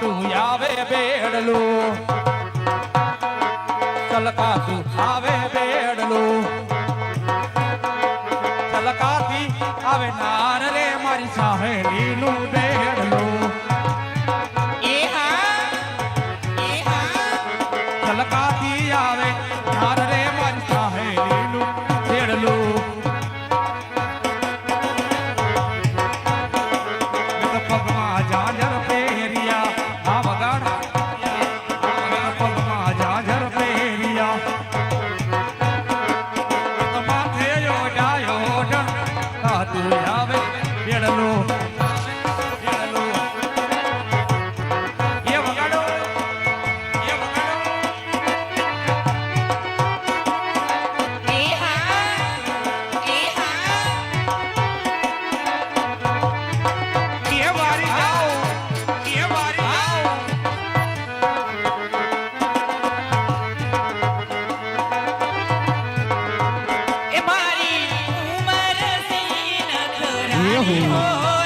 તું આવે બેડલું. સલકા તું આવે Oh.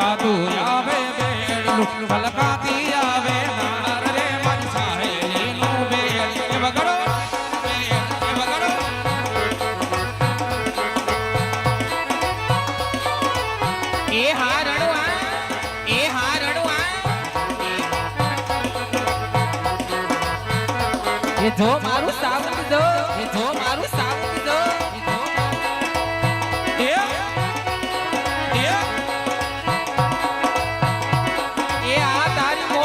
વલકાતું આવે બેડનું વલકાતી આવે નાર રે મન સાહે એનું બેડ એ વગડો જો મારું સાઉન્ડ જો જો મારું